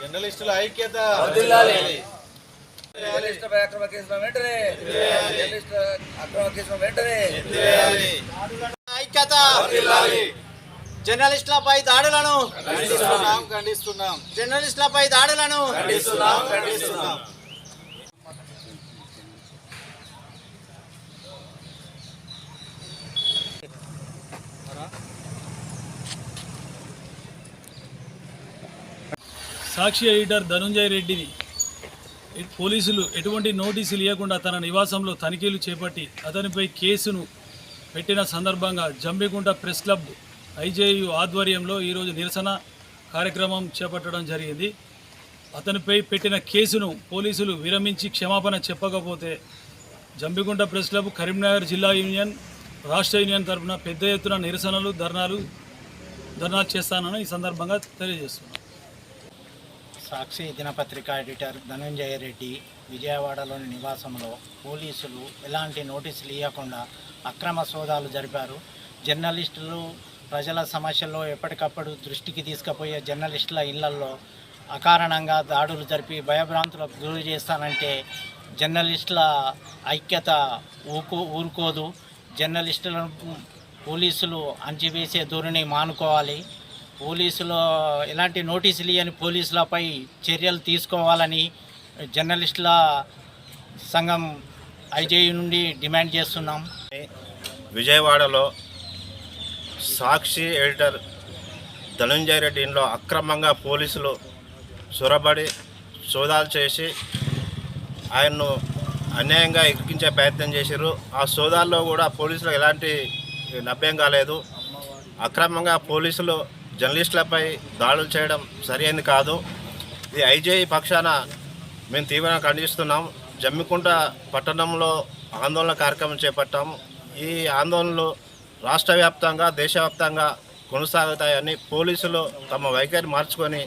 జర్నలిస్టుల ఐక్యత. జర్నలిస్టులపై అక్రమ కేసుల వెంటనే. జర్నలిస్టుల అక్రమ కేసుల వెంటనే. ఐక్యత. జర్నలిస్టులపై దాడులను. ఖండిస్తున్నాం. ఖండిస్తున్నాం. జర్నలిస్టులపై దాడులను. ఖండిస్తున్నాం. ఖండిస్తున్నాం. సాక్షి ఎడిటర్ ధనుంజయ రెడ్డిని పోలీసులు ఎటువంటి నోటీసులు ఇవ్వకుండా తన నివాసంలో తనిఖీలు చేపట్టి అతనిపై కేసును పెట్టిన సందర్భంగా జంబిగుంట ప్రెస్ క్లబ్ ఐజేయు ఆధ్వర్యంలో ఈరోజు నిరసన కార్యక్రమం చేపట్టడం జరిగింది. అతనిపై పెట్టిన కేసును పోలీసులు విరమించి క్షమాపణ చెప్పకపోతే జంబిగుంట ప్రెస్ క్లబ్ కరీంనగర్ జిల్లా యూనియన్ రాష్ట్ర యూనియన్ తరఫున పెద్ద ఎత్తున నిరసనలు ధర్నాలు ధర్నాలు చేస్తానని ఈ సందర్భంగా తెలియజేస్తున్నాను సాక్షి దినపత్రిక ఎడిటర్ ధనంజయ రెడ్డి విజయవాడలోని నివాసంలో పోలీసులు ఎలాంటి నోటీసులు ఇవ్వకుండా అక్రమ సోదాలు జరిపారు. జర్నలిస్టులు ప్రజల సమస్యల్లో ఎప్పటికప్పుడు దృష్టికి తీసుకుపోయే జర్నలిస్టుల ఇళ్ళల్లో అకారణంగా దాడులు జరిపి భయభ్రాంతులకు గురి చేస్తానంటే జర్నలిస్టుల ఐక్యత ఊకు ఊరుకోదు. జర్నలిస్టులను పోలీసులు అంచివేసే ధోరణి మానుకోవాలి. పోలీసులు ఎలాంటి నోటీసులు ఇవ్వని పోలీసులపై చర్యలు తీసుకోవాలని జర్నలిస్టుల సంఘం ఐజేయు నుండి డిమాండ్ చేస్తున్నాం. విజయవాడలో సాక్షి ఎడిటర్ ధనుంజయ రెడ్డి ఇంట్లో అక్రమంగా పోలీసులు చొరబడి సోదాలు చేసి ఆయన్ను అన్యాయంగా ఎక్కించే ప్రయత్నం చేశారు ఆ సోదాల్లో కూడా పోలీసులకు ఎలాంటి నభ్యం కాలేదు. అక్రమంగా పోలీసులు జర్నలిస్టులపై దాడులు చేయడం సరైనది కాదు. ఇది ఐజేఈ పక్షాన మేము తీవ్రంగా ఖండిస్తున్నాం. జమ్మికుంట పట్టణంలో ఆందోళన కార్యక్రమం చేపట్టాము ఈ ఆందోళనలు రాష్ట్ర వ్యాప్తంగా దేశవ్యాప్తంగా కొనసాగుతాయని పోలీసులు తమ వైఖరి మార్చుకొని